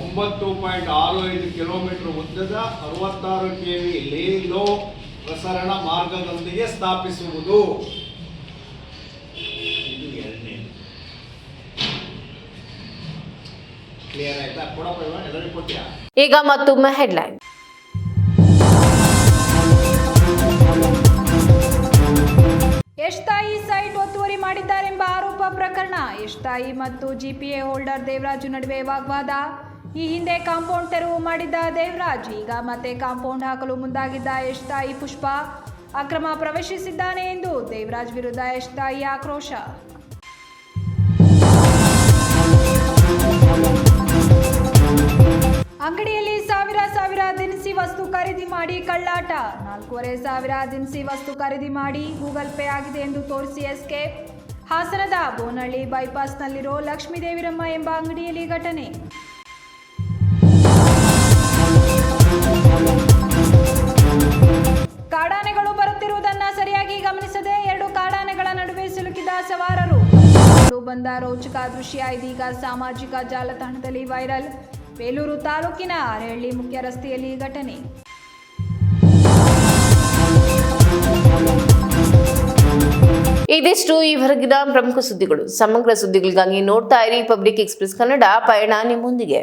ಒಂಬತ್ತು ಪಾಯಿಂಟ್ ಆರು ಐದು ಕಿಲೋಮೀಟರ್ ಉದ್ದದ ಅರವತ್ತಾರು ಕೆ ವಿ ಲೇ ಲೋ ಪ್ರಸರಣ ಮಾರ್ಗದೊಂದಿಗೆ ಸ್ಥಾಪಿಸುವುದು ಇದು ಎರಡನೇ ಕ್ಲಿಯರ್ ಆಯ್ತಾ? ಕೊಡಪ್ಪ ಇವ ಎಲ್ಲರಿಗೂ ಕೊಟ್ಟಿಯಾ ಈಗ ಮತ್ತೊಮ್ಮೆ ಹೆಡ್ಲೈನ್ ಎಷ್ತಾಯಿ ಸೈಟ್ ಒತ್ತುವರಿ ಮಾಡಿದ್ದಾರೆಂಬ ಆರೋಪ ಪ್ರಕರಣ. ಎಷ್ತಾಯಿ ಮತ್ತು ಜಿಪಿಎ ಹೋಲ್ಡರ್ ದೇವರಾಜು ನಡುವೆ ವಾಗ್ವಾದ. ಈ ಹಿಂದೆ ಕಾಂಪೌಂಡ್ ತೆರವು ಮಾಡಿದ್ದ ದೇವರಾಜ್ ಈಗ ಮತ್ತೆ ಕಾಂಪೌಂಡ್ ಹಾಕಲು ಮುಂದಾಗಿದ್ದ ಎಷ್ತಾಯಿ ಪುಷ್ಪ. ಅಕ್ರಮ ಪ್ರವೇಶಿಸಿದ್ದಾನೆ ಎಂದು ದೇವರಾಜ್ ವಿರುದ್ಧ ಎಷ್ತಾಯಿ ಆಕ್ರೋಶ. ನಾಲ್ಕೂವರೆ ಸಾವಿರ ದಿನಸಿ ವಸ್ತು ಖರೀದಿ ಮಾಡಿ ಗೂಗಲ್ ಪೇ ಆಗಿದೆ ಎಂದು ತೋರಿಸಿ ಎಸ್ಕೇಪ್. ಹಾಸನದ ಬೋನಹಳ್ಳಿ ಬೈಪಾಸ್ನಲ್ಲಿರೋ ಲಕ್ಷ್ಮೀದೇವಿರಮ್ಮ ಎಂಬ ಅಂಗಡಿಯಲ್ಲಿ ಘಟನೆ. ಕಾಡಾನೆಗಳು ಬರುತ್ತಿರುವುದನ್ನ ಸರಿಯಾಗಿ ಗಮನಿಸದೆ ಎರಡು ಕಾಡಾನೆಗಳ ನಡುವೆ ಸಿಲುಕಿದ ಸವಾರರು. ಬಂದ ರೋಚಕ ದೃಶ್ಯ, ಇದೀಗ ಸಾಮಾಜಿಕ ಜಾಲತಾಣದಲ್ಲಿ ವೈರಲ್. ಬೇಲೂರು ತಾಲೂಕಿನ ಅರೆಹಳ್ಳಿ ಮುಖ್ಯ ರಸ್ತೆಯಲ್ಲಿ ಘಟನೆ. ಇದಿಷ್ಟು ಈವರೆಗಿನ ಪ್ರಮುಖ ಸುದ್ದಿಗಳು. ಸಮಗ್ರ ಸುದ್ದಿಗಳಿಗಾಗಿ ನೋಡ್ತಾ ಇರಿ ಪಬ್ಲಿಕ್ ಎಕ್ಸ್ಪ್ರೆಸ್ ಕನ್ನಡ ಪಯಣ ನಿಮ್ಮೊಂದಿಗೆ